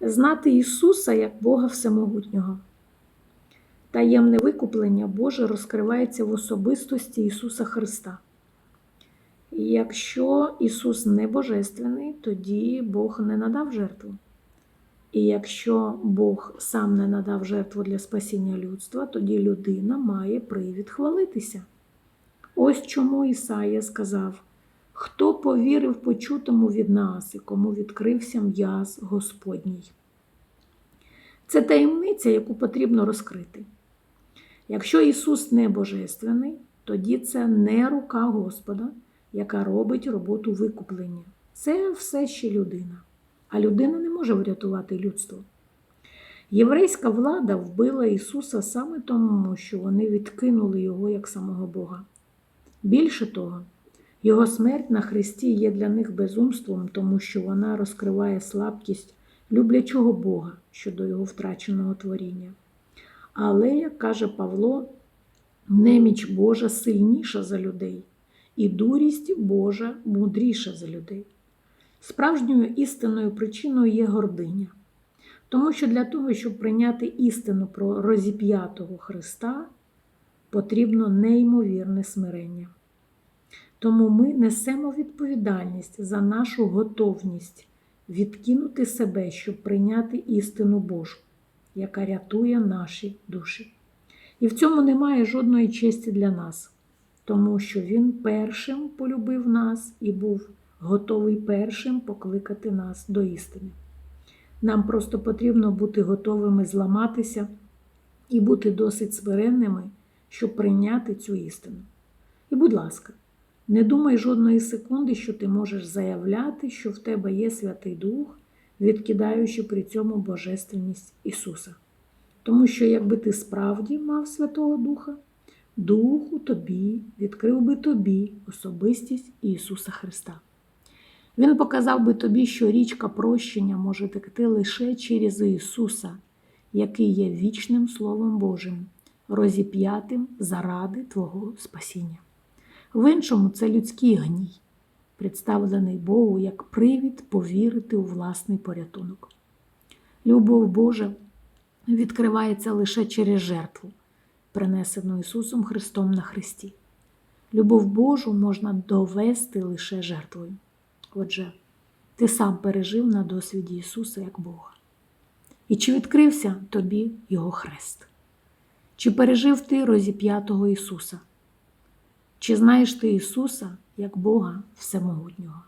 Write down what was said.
знати Ісуса як Бога Всемогутнього. Таємне викуплення Боже розкривається в особистості Ісуса Христа. І якщо Ісус не божественний, тоді Бог не надав жертву. І якщо Бог сам не надав жертву для спасіння людства, тоді людина має привід хвалитися. Ось чому Ісая сказав: Хто повірив почутому від нас і кому відкрився м'яз Господній? Це таємниця, яку потрібно розкрити. Якщо Ісус не божественний, тоді це не рука Господа, яка робить роботу викуплення. Це все ще людина. А людина не може врятувати людство. Єврейська влада вбила Ісуса саме тому, що вони відкинули Його як самого Бога. Більше того, Його смерть на Христі є для них безумством, тому що вона розкриває слабкість люблячого Бога щодо Його втраченого творіння. Але, як каже Павло, неміч Божа сильніша за людей, і дурість Божа мудріша за людей. Справжньою істинною причиною є гординя. Тому що для того, щоб прийняти істину про розіп'ятого Христа, потрібно неймовірне смирення. Тому ми несемо відповідальність за нашу готовність відкинути себе, щоб прийняти істину Божу, яка рятує наші душі. І в цьому немає жодної честі для нас, тому що Він першим полюбив нас і був готовий першим покликати нас до істини. Нам просто потрібно бути готовими зламатися і бути досить смиренними, щоб прийняти цю істину. І, будь ласка, не думай жодної секунди, що ти можеш заявляти, що в тебе є Святий Дух, відкидаючи при цьому Божественність Ісуса. Тому що, якби ти справді мав Святого Духа, Дух у тобі відкрив би тобі особистість Ісуса Христа. Він показав би тобі, що річка прощення може текти лише через Ісуса, який є вічним Словом Божим, розіп'ятим заради Твого спасіння. В іншому це людський гній, представлений Богу як привід повірити у власний порятунок. Любов Божа відкривається лише через жертву, принесену Ісусом Христом на Христі. Любов Божу можна довести лише жертвою. Отже, ти сам пережив на досвіді Ісуса як Бога. І чи відкрився тобі Його хрест? Чи пережив ти розіп'ятого Ісуса? Чи знаєш ти Ісуса як Бога Всемогутнього?